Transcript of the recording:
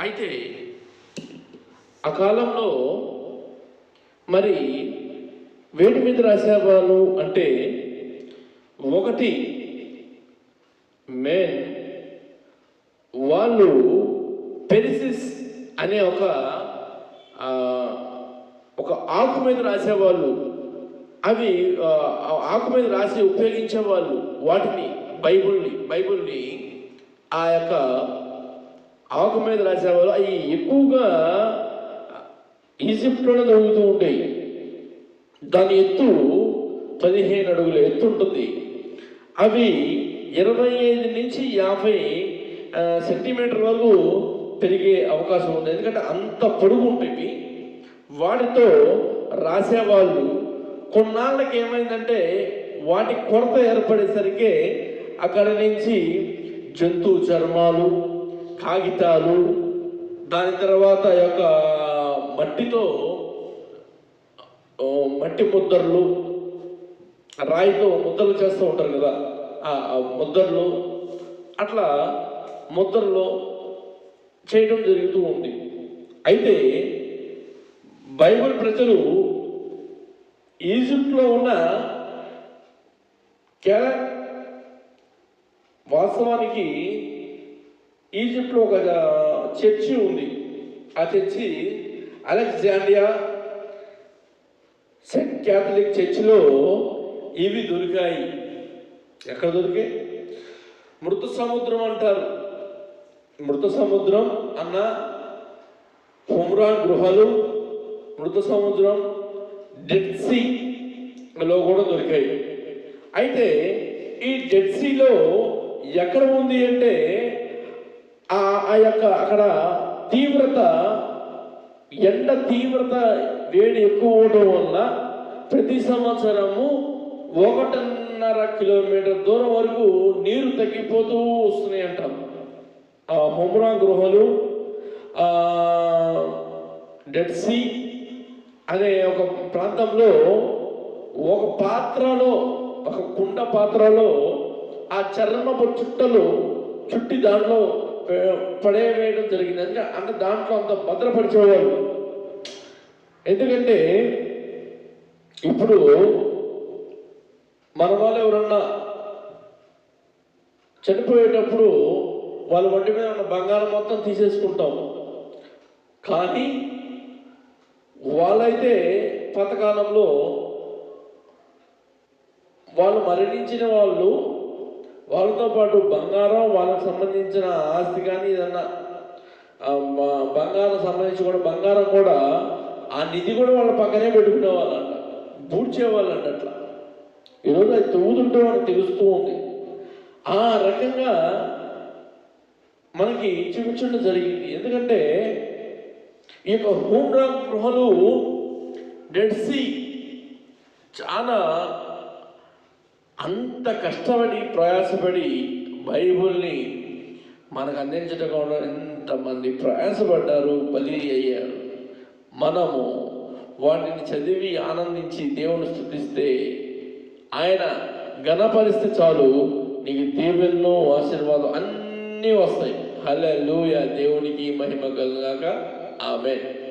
అయితే ఆ కాలంలో మరి వేడి మీద రాసేవాళ్ళు అంటే ఒకటి మెయిన్ వాళ్ళు పెరిసిస్ అనే ఒక ఒక ఆకు మీద రాసేవాళ్ళు అవి ఆ, ఆకు మీద రాసి ఉపయోగించేవాళ్ళు వాటిని బైబుల్ని బైబుల్ని ఆ యొక్క ఆకు మీద రాసేవాళ్ళు అవి ఎక్కువగా ఈజిప్ట్లోనే దొరుకుతూ ఉంటాయి. దాని ఎత్తు పదిహేను అడుగుల ఎత్తు ఉంటుంది. అవి ఇరవై ఐదు నుంచి యాభై సెంటీమీటర్ వరకు పెరిగే అవకాశం ఉంది. ఎందుకంటే అంత పొడుగు ఉంటాయి వాటితో రాసేవాళ్ళు కొన్నాళ్ళకి ఏమైందంటే వాటి కొరత ఏర్పడేసరికి అక్కడి నుంచి జంతు చర్మాలు కాగితాలు దాని తర్వాత యొక్క మట్టితో మట్టి ముద్దర్లు రాయితో ముద్దలు చేస్తూ ఉంటారు కదా ఆ ముద్దర్లు అట్లా ముద్దర్లు చేయడం జరుగుతూ ఉంది. అయితే బైబిల్ ప్రజలు ఈజిప్ట్లో ఉన్న కేర వాస్తవానికి ఈజిప్ట్లో ఒక చర్చి ఉంది. ఆ చర్చి అలెగ్జాండియా సెంట్ క్యాథలిక్ చర్చిలో ఇవి దొరికాయి. ఎక్కడ దొరికాయి? మృత సముద్రం అంటారు. మృత సముద్రం అన్న హుమ్రాన్ గృహలు మృత సముద్రం డెడ్ సీలో కూడా దొరికాయి. అయితే ఈ డెడ్ సీలో ఎక్కడ ఉంది అంటే ఆ యొక్క అక్కడ తీవ్రత ఎండ తీవ్రత వేడి ఎక్కువ అవడం వల్ల ప్రతి సంవత్సరము ఒకటిన్నర కిలోమీటర్ దూరం వరకు నీరు తగ్గిపోతూ వస్తున్నాయి అంటాం. ఆ హుమ్రా గృహలు ఆ డెడ్ సీ అనే ఒక ప్రాంతంలో ఒక పాత్రలో ఒక కుండ పాత్రలో ఆ చర్మపు చుట్టలు చుట్టి దాంట్లో పే- జరిగింది. అందుకే అంత దాంట్లో అంత భద్రపరిచేవాళ్ళు ఎందుకంటే ఇప్పుడు మన వాళ్ళు ఎవరన్నా చనిపోయేటప్పుడు వాళ్ళ ఒంటి మీద ఉన్న బంగారం మొత్తం తీసేసుకుంటాం. కానీ వాళ్ళైతే పాతకాలంలో వాళ్ళు మరణించిన వాళ్ళు వాళ్ళతో పాటు బంగారం వాళ్ళకి సంబంధించిన ఆస్తి కానీ ఏదన్నా బంగారం సంబంధించి కూడా బంగారం కూడా ఆ నిధి కూడా వాళ్ళ పక్కనే పెట్టుకునే వాళ్ళంట పూడ్చేవాళ్ళంట అట్లా. ఈరోజు అది తవ్వుతుంటే మనకు తెలుస్తూ ఉంది. ఆ రకంగా మనకి చూపించడం జరిగింది. ఎందుకంటే ఈ యొక్క హోమ్రామ్ గృహలు డెడ్ సీ చాలా అంత కష్టపడి ప్రయాసపడి బైబుల్ని మనకు అందించడం కూడా ఎంతమంది ప్రయాసపడ్డారు బలి అయ్యారు. మనము వాటిని చదివి ఆనందించి దేవుని స్థుతిస్తే ఆయన ఘనపరిస్తే చాలు. నీకు దీవెన్నో ఆశీర్వాదం అన్నీ వస్తాయి. హల్లెలూయా. దేవునికి మహిమ కలుగాక. ఆమె